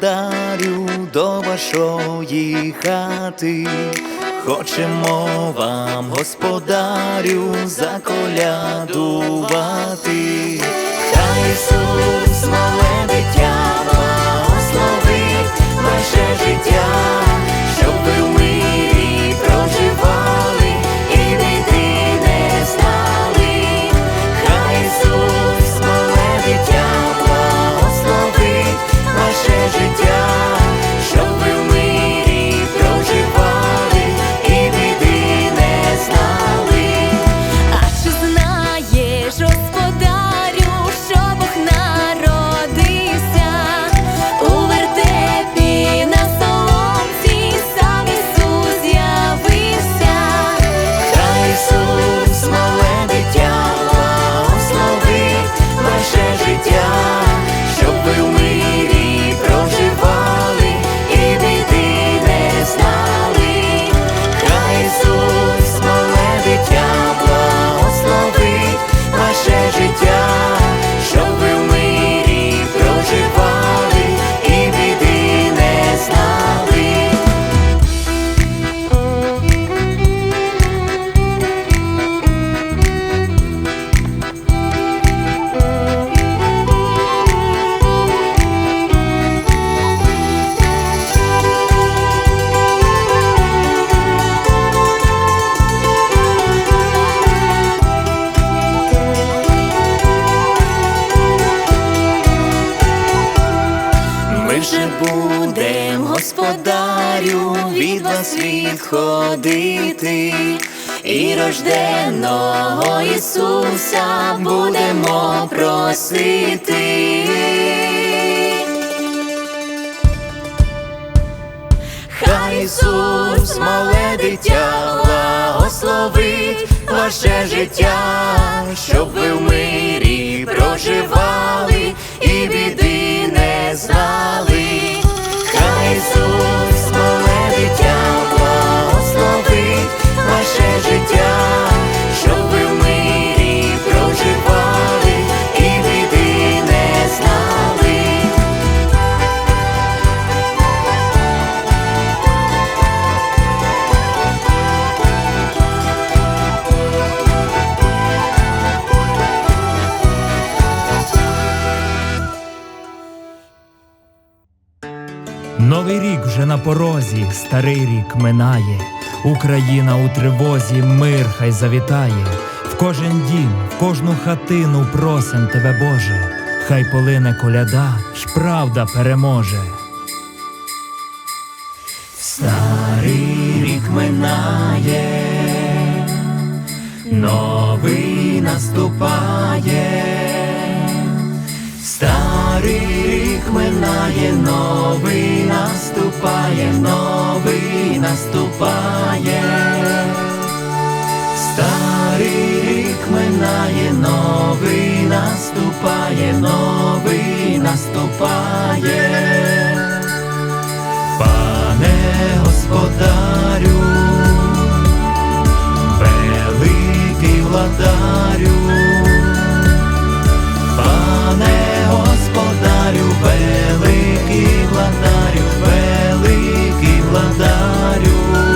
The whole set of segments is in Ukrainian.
ви, до вашої хати. Хочемо вам, господарю, заколядувати. Хай Ісус, мале дитя, благословить наше життя, відходити, і рожденого Ісуса будемо просити. Хай Ісус, мале дитя, благословить ваше життя, щоб ви в мирі проживали і біди не знали. Новий рік вже на порозі, старий рік минає. Україна у тривозі, мир хай завітає. В кожен дім, в кожну хатину просим тебе, Боже. Хай полине коляда, ж правда переможе. Старий рік минає, новий наступає, старий минає, новий наступає, новий наступає, старий рік минає, новий наступає, новий наступає. Пане господарю, великий владарю, You.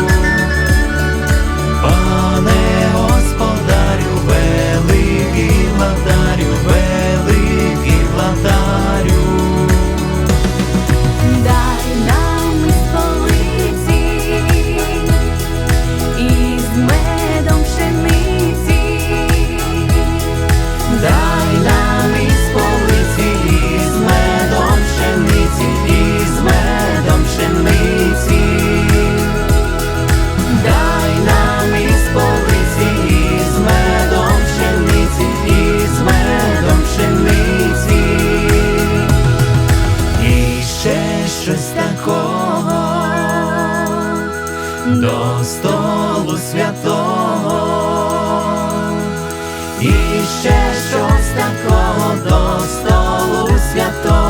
Ще щось такого до столу святого,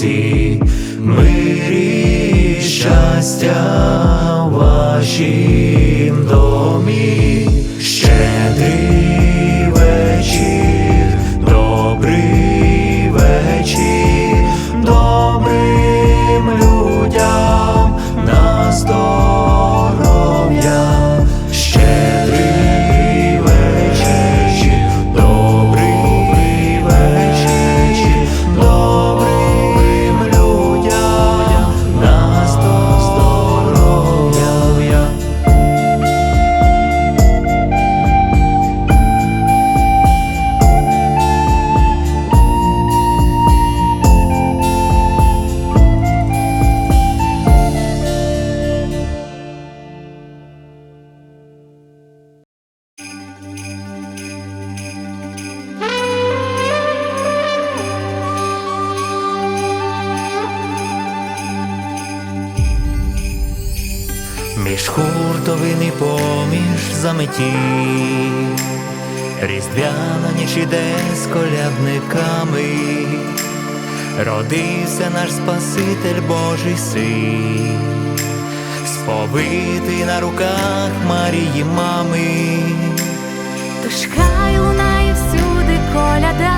see. Заметі, різдвяна ніч іде з колядниками, родився наш Спаситель Божий син, сповитий на руках Марії мами. Тож хай лунає всюди коляда,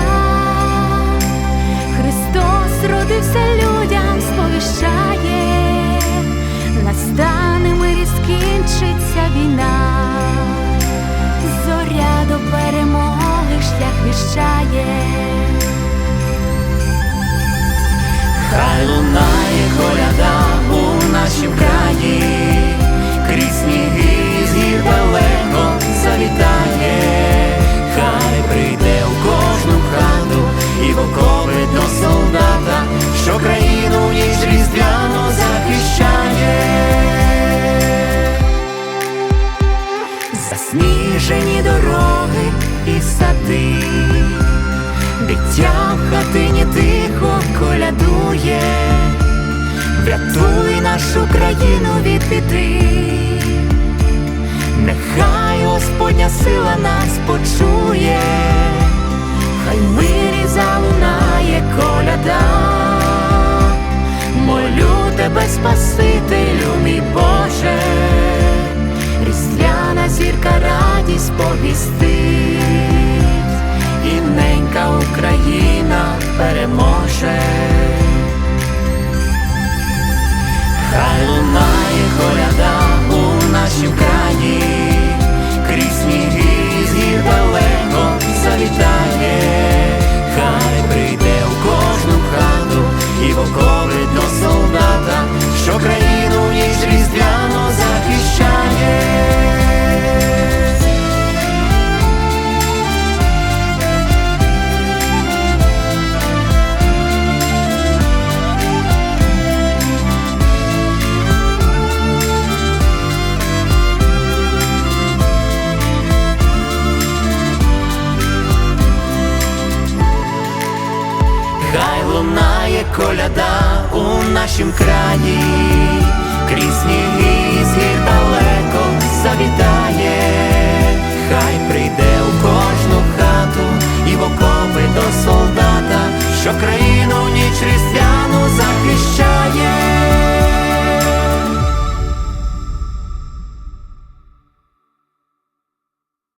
Христос родився людям, Хай лунає нашу країну від нехай Господня сила нас почує, хай мирі залунає коляда, молю тебе, Спасителю, мій Боже, різдвяна зірка радість повістить. І ненька Україна вода у нашім краї крізь сніги згір далеко завітає, хай прийде у кожну хату і в окопи до солдата, що країну ніч різдвяну захищає.